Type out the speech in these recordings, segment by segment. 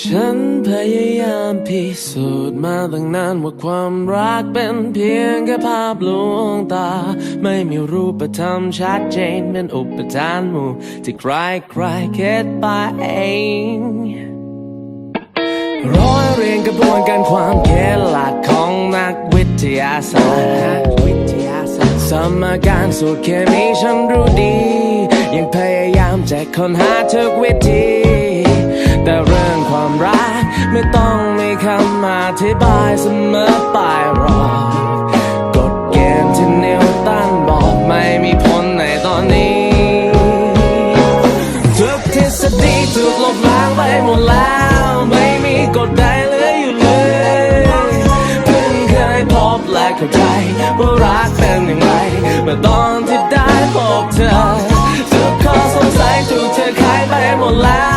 ฉันพยายามพิสูจน์มาตั้งนานว่าความรักเป็นเพียงแค่ภาพลวงตา ไม่มีรูปธรรมชัดเจนเป็นอุปทานหมู่ที่ใครใครๆคิดไปเองร้อยเรียงกระบวนการความคิดหลักของนักวิทยาศาสตร์สมการสูตรเคมีฉันรู้ดี ยังพยายามจะค้นหาทุกวิธี คำอธิบายเสมอไปรอกฎเกณฑ์ที่นิวตันบอกไม่มีผลในตอนนี้ ทุกทฤษฎีถูกลบล้างไปหมดแล้ว ไม่มีกฎใดเหลืออยู่เลยเพิ่งเคยพบและเข้าใจว่ารักเป็นอย่างไรเมื่อตอนที่ได้พบเธอทุกข้อสงสัยถูกเธอขายไปหมดแล้ว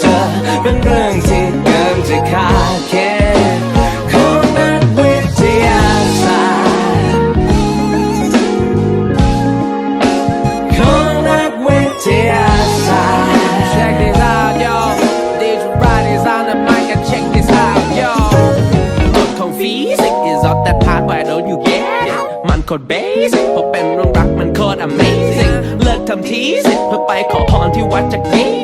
เจอเป็นเรื่องที่เกินจะคาดคิดของนักวิทยาศาสตร์ของนักวิทยาศาสตร์ Check this out, yo. DJ Riders on the mic and check this out, yo. กฎของฟิสิกส์ is all that part why don't you get it มันโคตร basic พอเป็นเรื่องรักมันโคตร amazing เลิกทำทีสิเพื่อไปขอพรที่วัดจากเมจิ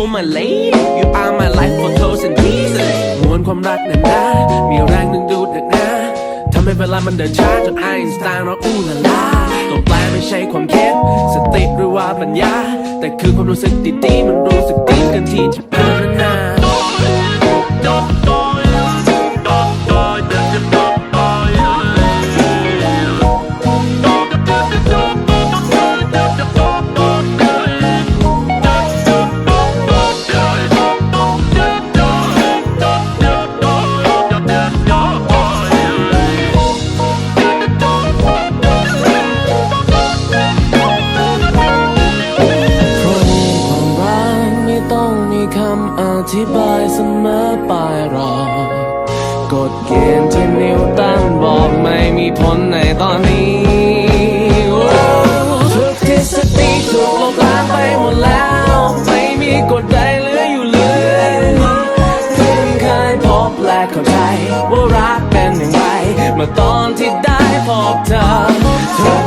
Oh my lady you are my life for toes and pieces มวลความรักนั้นนะมีแรงดึงดูดดึกนะทำให้เวลามันเดินช้าจนไอน์สไตน์เราอู้ละลาตัวแปลไม่ใช่ความคิดสติหรือว่าปัญญา แต่คือความรู้สึกดีๆมันรู้สึกดีกันที่จะพัฒนาำอธิบายเสมอไปรอกฎเกณฑ์ที่นิวตันบอกไม่มีผลในตอนนี้ทุกทฤษฎีถูกลบล้างไปหมดแล้ว ไม่มีกฎใดเหลืออยู่เลยเพิ่งเคยพบและเข้าใจว่ารักเป็นอย่างไรเมื่อตอนที่ได้พบเธอ